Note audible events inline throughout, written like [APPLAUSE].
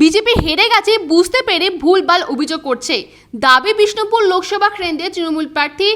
BJP হেরে গেছে বুঝতে পেরে ভুলভাল অভিযোগ করছে। দাবি বিষ্ণুপুর লোকসভা কেন্দ্রে তৃণমূল প্রার্থী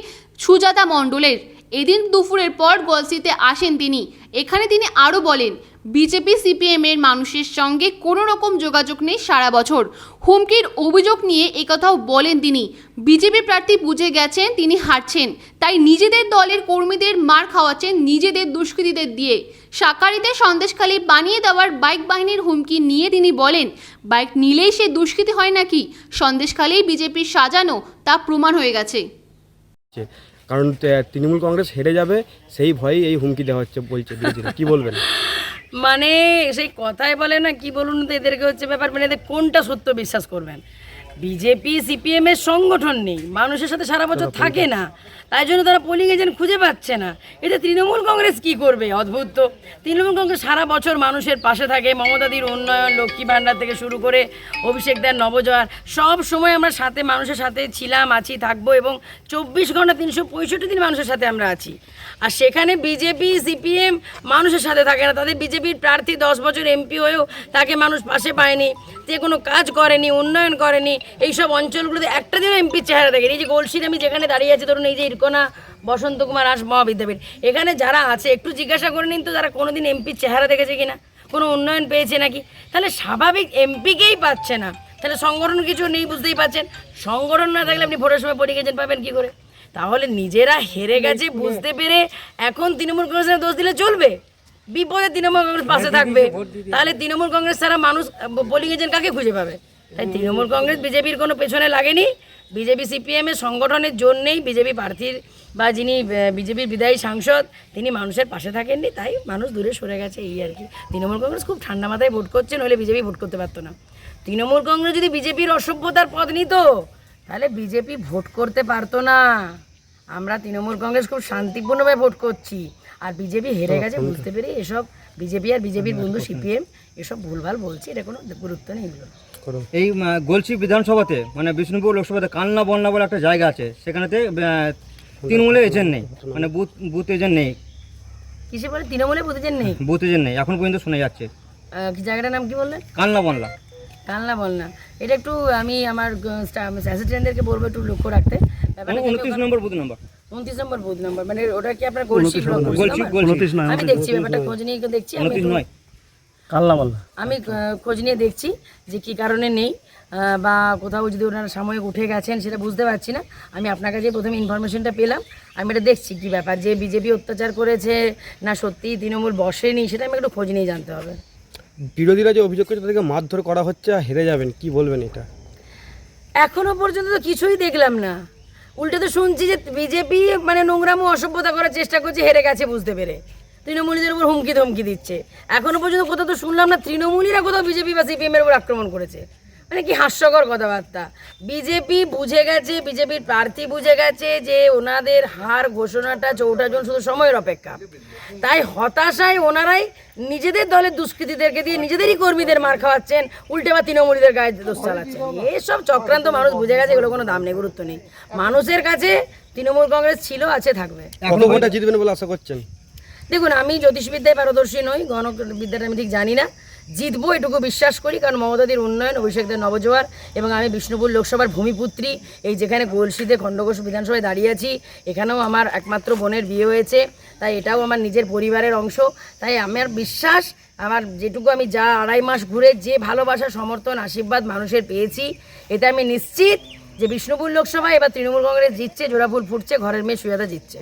সুজাতা মণ্ডলের। এদিন দুপুরের পর গলসিতে আসেন তিনি। এখানে তিনি আরও বলেন, বিজেপি সিপিএম এর মানুষের সঙ্গে কোনো রকম যোগাযোগ নেই সারা বছর। হুমকির অভিযোগ নিয়ে একথাও বলেন তিনি। বিজেপি প্রার্থী বুঝে গেছেন তিনি হারছেন, তাই নিজেদের দলের কর্মীদের মার খাওয়াচ্ছেন নিজেদের দুষ্কৃতীদের দিয়ে। সাকারিতে সন্দেশখালী বানিয়ে দেওয়ার বাইক বাহিনীর হুমকি নিয়ে তিনি বলেন, বাইক নিলেই সে দুষ্কৃতী হয় নাকি? সন্দেশখালী বিজেপির সাজানো, তা প্রমাণ হয়ে গেছে। কারণ তৃণমূল কংগ্রেস হেরে যাবে, সেই ভয়েই এই হুমকি দেওয়া হচ্ছে, বলছে বিরোধীরা। কি বলবেন? [LAUGHS] মানে সেই কথাই বলে না, কি বলুন তো, এদেরকে হচ্ছে ব্যাপার মানে এদের কোনটা সত্য বিশ্বাস করবেন? বিজেপি সিপিএম এর সংগঠন নেই। মানুষের সাথে সারা বছর থাকে না। তাই জন্য তারা পোলিং এজেন্ট খুঁজে পাচ্ছে না। এতে তৃণমূল কংগ্রেস কি করবে? অদ্ভুত তো। তৃণমূল কংগ্রেস সারা বছর মানুষের পাশে থাকে। মমতাদির উন্নয়ন লক্ষ্মী ভাণ্ডার থেকে শুরু করে অভিষেক দেন নবজোয়ার। সব সময় আমরা সাথে মানুষের সাথে ছিলাম আছি থাকব এবং চব্বিশ ঘণ্টা তিনশো পঁয়ষট্টি দিন মানুষের সাথে আমরা আছি। আর সেখানে বিজেপি সিপিএম মানুষের সাথে থাকে না। তাদের বিজেপির প্রার্থী দশ বছর এমপি হয়েও তাকে মানুষ পাশে পায়নি। যে কোনো কাজ করেনি উন্নয়ন করেনি। এইসব অঞ্চলগুলোতে একটা দিনও এমপির চেহারা দেখেনি। এই যে গোলসির আমি যেখানে দাঁড়িয়ে আছি ধরুন এই যে ইরকোনা বসন্ত কুমার আস মহাবিদ্যাপীঠ। এখানে যারা আছে একটু জিজ্ঞাসা করে নিন তো যারা কোনোদিন এমপির চেহারা দেখেছে কিনা? কোনো উন্নয়ন পেয়েছে নাকি? তাহলে স্বাভাবিক এমপিকেই পাচ্ছে না। তাহলে সংগঠন কিছু নেই বুঝতেই পারছেন? সংগঠন না থাকলে আপনি ভোটের সময় পরিগেছেন পাবেন কি করে? তাহলে নিজেরা হেরে গেছে বুঝতে পেরে এখন তৃণমূল কংগ্রেসের দোষ দিলে চলবে? বিপদে তৃণমূল কংগ্রেস পাশে থাকবে। তাহলে তৃণমূল কংগ্রেস ছাড়া মানুষ পোলিং এজেন্ট কাকে খুঁজে পাবে? তাই তৃণমূল কংগ্রেস বিজেপির কোনো পেছনে লাগেনি। বিজেপি সিপিএম এর সংগঠনের জন্যেই বিজেপি প্রার্থীর বা যিনি বিজেপির বিদায়ী সাংসদ তিনি মানুষের পাশে থাকেননি তাই মানুষ দূরে সরে গেছে এই আর কি। তৃণমূল কংগ্রেস খুব ঠান্ডা মাথায় ভোট করছে নইলে বিজেপি ভোট করতে পারতো না। তৃণমূল কংগ্রেস যদি বিজেপির অসভ্যতার পদ নিত তাহলে বিজেপি ভোট করতে পারতো না। আমরা তৃণমূল কংগ্রেস খুব শান্তিপূর্ণভাবে ভোট করছি আর বিজেপি হেরে গেছে বুঝতে পেরে এসব বিজেপি আর বিজেপির বন্ধু সিপিএম এসব ভুলভাল বলছে এটা কোনো গুরুত্ব নেই এগুলো। এই গলসি বিধানসভাতে মানে বিষ্ণুপুর লোকসভাতে কান্না বন্যা বলে একটা জায়গা আছে সেখানেতে তৃণমূলের এজেন্ট নেই মানে বুথ বুথ এজেন্ট নেই। কিসে বলে? তৃণমূলে বুঝেছেন নেই? বুথ এজেন্ট নেই এখন পর্যন্ত শোনা যাচ্ছে। কি জায়গাটার নাম কি বললেন কালনা বনলা কালনা বল এটা একটু আমি আমার অ্যাসিস্ট্যান্টদেরকে বলব একটু লক্ষ্য রাখতে। উনত্রিশ নম্বর বুথ নম্বর উনত্রিশ নম্বর বুথ নম্বর মানে ওটা কি আপনার গলসি আমি দেখছি ব্যাপারটা খোঁজ নিয়ে দেখছি আমি আমি খোঁজ নিয়ে দেখছি যে কি কারণে নেই বা কোথাও যদি ওনারা সাময়িক উঠে গেছেন সেটা বুঝতে পারছি না। আমি আপনার কাছে প্রথমে ইনফরমেশনটা পেলাম আমি এটা দেখছি কি ব্যাপার যে বিজেপি অত্যাচার করেছে না সত্যি তৃণমূল বসেনি সেটা আমি একটু খোঁজ নিয়ে জানতে হবে। বিরোধীরা যে অভিযোগ করছে তাদেরকে মারধর করা হচ্ছে হেরে যাবেন কি বলবেন এটা? এখনও পর্যন্ত তো কিছুই দেখলাম না। উল্টে তো শুনছি যে বিজেপি মানে নোংরামো অসভ্যতা করার চেষ্টা করছে, হেরে গেছে বুঝতে পেরে। তৃণমূলীদের উপর হুমকি ধমকি দিচ্ছে। এখনও পর্যন্ত কোথাও তো শুনলাম না, তৃণমূলীরা কোথাও বিজেপি বা সিপিএম এর উপর আক্রমণ করেছে। মানে কি হাস্যকর কথাবার্তা। বিজেপি বুঝে গেছে বিজেপির প্রার্থী বুঝে গেছে যে ওনাদের হার ঘোষণাটা চৌঠা জন শুধু সময়ের অপেক্ষা। তাই হতাশায় ওনারাই নিজেদের দলের দুষ্কৃতীদেরকে দিয়ে নিজেদেরই কর্মীদের মার খাওয়াচ্ছেন উল্টে বা তৃণমূলীদের গায়ে দোষ চালাচ্ছেন। এসব চক্রান্ত মানুষ বুঝে গেছে এগুলো কোনো দাম নেই গুরুত্ব নেই। মানুষের কাছে তৃণমূল কংগ্রেস ছিল আছে থাকবে। জিতবেন বলে আশা করছেন? দেখুন আমি জ্যোতিষবিদ্যায় পারদর্শী নই গণবিদ্যাটা আমি ঠিক জানি না। জিতবো এটুকু বিশ্বাস করি, কারণ মমতাদির উন্নয়ন, অভিষেকদের নবজোয়ার এবং আমি বিষ্ণুপুর লোকসভার ভূমিপুত্রী। এই যেখানে গোলসিতে খণ্ডঘোষ বিধানসভায় দাঁড়িয়ে আছি, এখানেও আমার একমাত্র বোনের বিয়ে হয়েছে। তাই এটাও আমার নিজের পরিবারের অংশ। তাই আমার বিশ্বাস, আমার যেটুকু আমি যা আড়াই মাস ঘুরে যে ভালোবাসা, সমর্থন, আশীর্বাদ মানুষের পেয়েছি, এতে আমি নিশ্চিত যে বিষ্ণুপুর লোকসভায় এবার তৃণমূল কংগ্রেস জিতছে, জোড়াফুল ফুটছে, ঘরের মেয়ে সুজাতা জিতছে।